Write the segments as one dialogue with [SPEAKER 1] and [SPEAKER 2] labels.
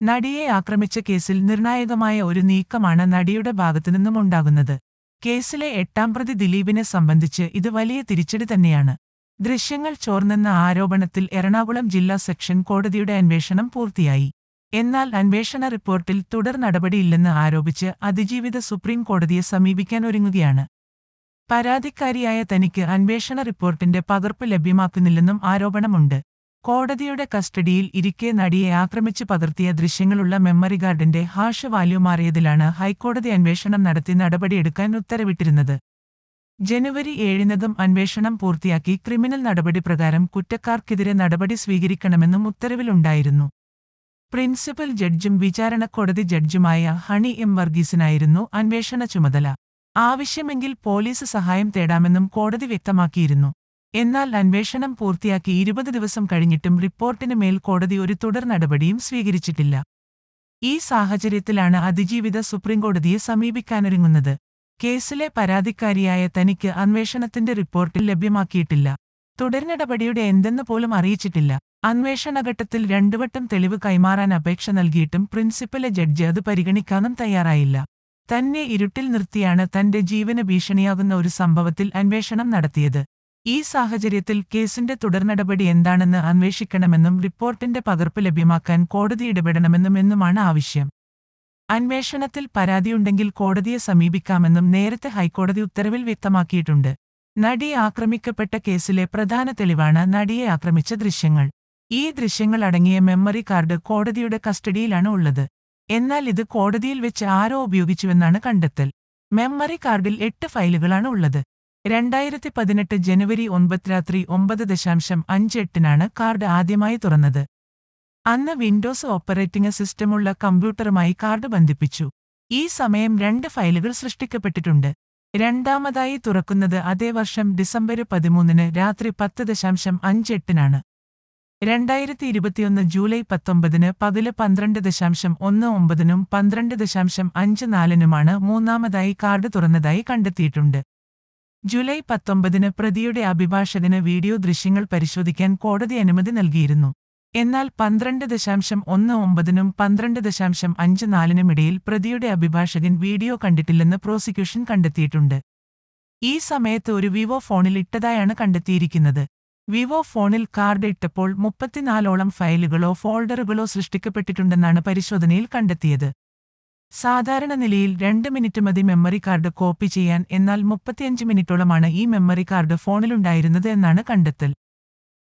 [SPEAKER 1] നടിയെ ആക്രമിച്ച കേസിൽ നിർണായകമായ ഒരു നീക്കമാണ് നടിയുടെ ഭാഗത്തുനിന്നും ഉണ്ടാകുന്നത്. കേസിലെ എട്ടാം പ്രതി ദിലീപിനെ സംബന്ധിച്ച് ഇത് വലിയ തിരിച്ചടി തന്നെയാണ്. ദൃശ്യങ്ങൾ ചോർന്നെന്ന ആരോപണത്തിൽ എറണാകുളം ജില്ലാ സെക്ഷൻ കോടതിയുടെ അന്വേഷണം പൂർത്തിയായി. എന്നാൽ അന്വേഷണ റിപ്പോർട്ടിൽ തുടർ നടപടിയില്ലെന്ന് ആരോപിച്ച് അതിജീവിത സുപ്രീം കോടതിയെ സമീപിക്കാൻ ഒരുങ്ങുകയാണ്. പരാതിക്കാരിയായ തനിക്ക് അന്വേഷണ റിപ്പോർട്ടിന്റെ പകർപ്പ് ലഭ്യമാക്കുന്നില്ലെന്നും ആരോപണമുണ്ട്. കോടതിയുടെ കസ്റ്റഡിയിൽ ഇരിക്കെ നടിയെ ആക്രമിച്ച് പകർത്തിയ ദൃശ്യങ്ങളുള്ള മെമ്മറി ഗാർഡിന്റെ ഹാഷ് വാല്യൂ മാറിയതിലാണ് ഹൈക്കോടതി അന്വേഷണം നടത്തി നടപടിയെടുക്കാൻ ഉത്തരവിട്ടിരുന്നത്. ജനുവരി ഏഴിനകം അന്വേഷണം പൂർത്തിയാക്കി ക്രിമിനൽ നടപടി പ്രകാരം കുറ്റക്കാർക്കെതിരെ നടപടി സ്വീകരിക്കണമെന്നും ഉത്തരവിലുണ്ടായിരുന്നു. പ്രിൻസിപ്പൽ ജഡ്ജും വിചാരണക്കോടതി ജഡ്ജുമായ ഹണി എം വർഗീസിനായിരുന്നു അന്വേഷണ ചുമതല. ആവശ്യമെങ്കിൽ പോലീസ് സഹായം തേടാമെന്നും കോടതി വ്യക്തമാക്കിയിരുന്നു. എന്നാൽ അന്വേഷണം പൂർത്തിയാക്കി ഇരുപത് ദിവസം കഴിഞ്ഞിട്ടും റിപ്പോർട്ടിന് മേൽ കോടതി ഒരു തുടർ നടപടിയും സ്വീകരിച്ചിട്ടില്ല. ഈ സാഹചര്യത്തിലാണ് അതിജീവിത സുപ്രീംകോടതിയെ സമീപിക്കാനൊരുങ്ങുന്നത്. കേസിലെ പരാതിക്കാരിയായ തനിക്ക് അന്വേഷണത്തിന്റെ റിപ്പോർട്ടിൽ ലഭ്യമാക്കിയിട്ടില്ല. തുടർനടപടിയുടെ എന്തെന്ന് പോലും അറിയിച്ചിട്ടില്ല. അന്വേഷണഘട്ടത്തിൽ രണ്ടുവട്ടം തെളിവ് കൈമാറാൻ അപേക്ഷ നൽകിയിട്ടും പ്രിൻസിപ്പലെ ജഡ്ജി അത് പരിഗണിക്കാനും തയ്യാറായില്ല. തന്നെ ഇരുട്ടിൽ നിർത്തിയാണ് തന്റെ ജീവന് ഭീഷണിയാകുന്ന ഒരു സംഭവത്തിൽ അന്വേഷണം നടത്തിയത്. ഈ സാഹചര്യത്തിൽ കേസിന്റെ തുടർനടപടി എന്താണെന്ന് അന്വേഷിക്കണമെന്നും റിപ്പോർട്ടിന്റെ പകർപ്പ് ലഭ്യമാക്കാൻ കോടതി ഇടപെടണമെന്നും എന്നുമാണ് ആവശ്യം. അന്വേഷണത്തിൽ പരാതിയുണ്ടെങ്കിൽ കോടതിയെ സമീപിക്കാമെന്നും നേരത്തെ ഹൈക്കോടതി ഉത്തരവിൽ വ്യക്തമാക്കിയിട്ടുണ്ട്. നടി ആക്രമിക്കപ്പെട്ട കേസിലെ പ്രധാന തെളിവാണ് നടിയെ ആക്രമിച്ച ദൃശ്യങ്ങൾ. ഈ ദൃശ്യങ്ങൾ അടങ്ങിയ മെമ്മറി കാർഡ് കോടതിയുടെ കസ്റ്റഡിയിലാണ് ഉള്ളത്. എന്നാൽ ഇത് കോടതിയിൽ വെച്ച് ആരോ ഉപയോഗിച്ചുവെന്നാണ് കണ്ടെത്തൽ. മെമ്മറി കാർഡിൽ എട്ട് ഫയലുകളാണ് ഉള്ളത്. രണ്ടായിരത്തി പതിനെട്ട് ജനുവരി ഒൻപത് രാത്രി ഒമ്പത് ദശാംശം അഞ്ച് എട്ടിനാണ് കാർഡ് ആദ്യമായി തുറന്നത്. അന്ന് വിൻഡോസ് ഓപ്പറേറ്റിംഗ് സിസ്റ്റമുള്ള കമ്പ്യൂട്ടറുമായി കാർഡ് ബന്ധിപ്പിച്ചു. ഈ സമയം രണ്ട് ഫയലുകൾ സൃഷ്ടിക്കപ്പെട്ടിട്ടുണ്ട്. രണ്ടാമതായി തുറക്കുന്നത് അതേ വർഷം ഡിസംബർ പതിമൂന്നിന് രാത്രി പത്ത് ദശാംശം അഞ്ച് എട്ടിനാണ് രണ്ടായിരത്തി ഇരുപത്തിയൊന്ന് ജൂലൈ പത്തൊമ്പതിന് പകൽ പന്ത്രണ്ട് ദശാംശം ഒന്ന് ഒമ്പതിനും പന്ത്രണ്ട് ദശാംശം അഞ്ച് നാലിനുമാണ് മൂന്നാമതായി കാർഡ് തുറന്നതായി കണ്ടെത്തിയിട്ടുണ്ട്. ജൂലൈ പത്തൊമ്പതിന് പ്രതിയുടെ അഭിഭാഷകന് വീഡിയോ ദൃശ്യങ്ങൾ പരിശോധിക്കാൻ കോടതി അനുമതി നൽകിയിരുന്നു. എന്നാൽ പന്ത്രണ്ട് ദശാംശം ഒന്ന് ഒമ്പതിനും പന്ത്രണ്ട് ദശാംശം അഞ്ച് നാലിനുമിടയിൽ പ്രതിയുടെ അഭിഭാഷകൻ വീഡിയോ കണ്ടിട്ടില്ലെന്ന് പ്രോസിക്യൂഷൻ കണ്ടെത്തിയിട്ടുണ്ട്. ഈ സമയത്ത് ഒരു വിവോ ഫോണിൽ ഇട്ടതായാണ് കണ്ടെത്തിയിരിക്കുന്നത്. വിവോ ഫോണിൽ കാർഡ് ഇട്ടപ്പോൾ മുപ്പത്തിനാലോളം ഫയലുകളോ ഫോൾഡറുകളോ സൃഷ്ടിക്കപ്പെട്ടിട്ടുണ്ടെന്നാണ് പരിശോധനയിൽ കണ്ടെത്തിയത്. സാധാരണ നിലയിൽ രണ്ട് മിനിറ്റ് മതി മെമ്മറി കാർഡ് കോപ്പി ചെയ്യാൻ എന്നാൽ മുപ്പത്തിയഞ്ച് മിനിറ്റോളമാണ് ഈ മെമ്മറി കാർഡ് ഫോണിലുണ്ടായിരുന്നത് എന്നാണ് കണ്ടെത്തൽ.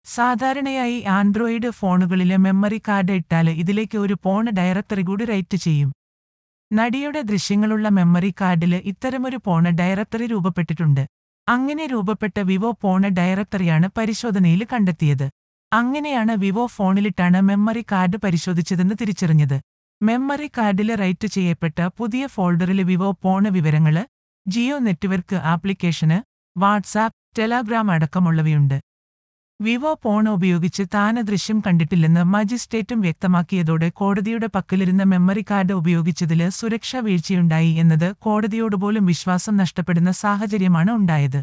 [SPEAKER 1] സാധാരണയായി ആൻഡ്രോയിഡ് ഫോണുകളിലെ മെമ്മറി കാർഡ് ഇട്ടാൽ ഇതിലേക്ക് ഒരു പോൺ ഡയറക്ടറി കൂടി റൈറ്റ് ചെയ്യും. നടിയുടെ ദൃശ്യങ്ങളുള്ള മെമ്മറി കാർഡിൽ ഇത്തരമൊരു പോൺ ഡയറക്ടറി രൂപപ്പെട്ടിട്ടുണ്ട്. അങ്ങനെ രൂപപ്പെട്ട വിവോ പോൺ ഡയറക്ടറിയാണ് പരിശോധനയിൽ കണ്ടെത്തിയത്. അങ്ങനെയാണ് വിവോ ഫോണിലിട്ടാണ് മെമ്മറി കാർഡ് പരിശോധിച്ചതെന്ന് തിരിച്ചറിഞ്ഞത്. മെമ്മറി കാർഡിൽ റൈറ്റ് ചെയ്യപ്പെട്ട പുതിയ ഫോൾഡറിലെ വിവോ പോണ വിവരങ്ങൾ ജിയോ നെറ്റ്വർക്ക് ആപ്ലിക്കേഷന് വാട്സാപ്പ് ടെലഗ്രാം അടക്കമുള്ളവയുണ്ട്. വിവോ പോൺ ഉപയോഗിച്ച് താന ദൃശ്യം കണ്ടിട്ടില്ലെന്ന് മജിസ്ട്രേറ്റും വ്യക്തമാക്കിയതോടെ കോടതിയുടെ പക്കലിരുന്ന മെമ്മറി കാർഡ് ഉപയോഗിച്ചതിൽ സുരക്ഷാ വീഴ്ചയുണ്ടായി എന്നത് കോടതിയോടുപോലും വിശ്വാസം നഷ്ടപ്പെടുന്ന സാഹചര്യമാണ് ഉണ്ടായത്.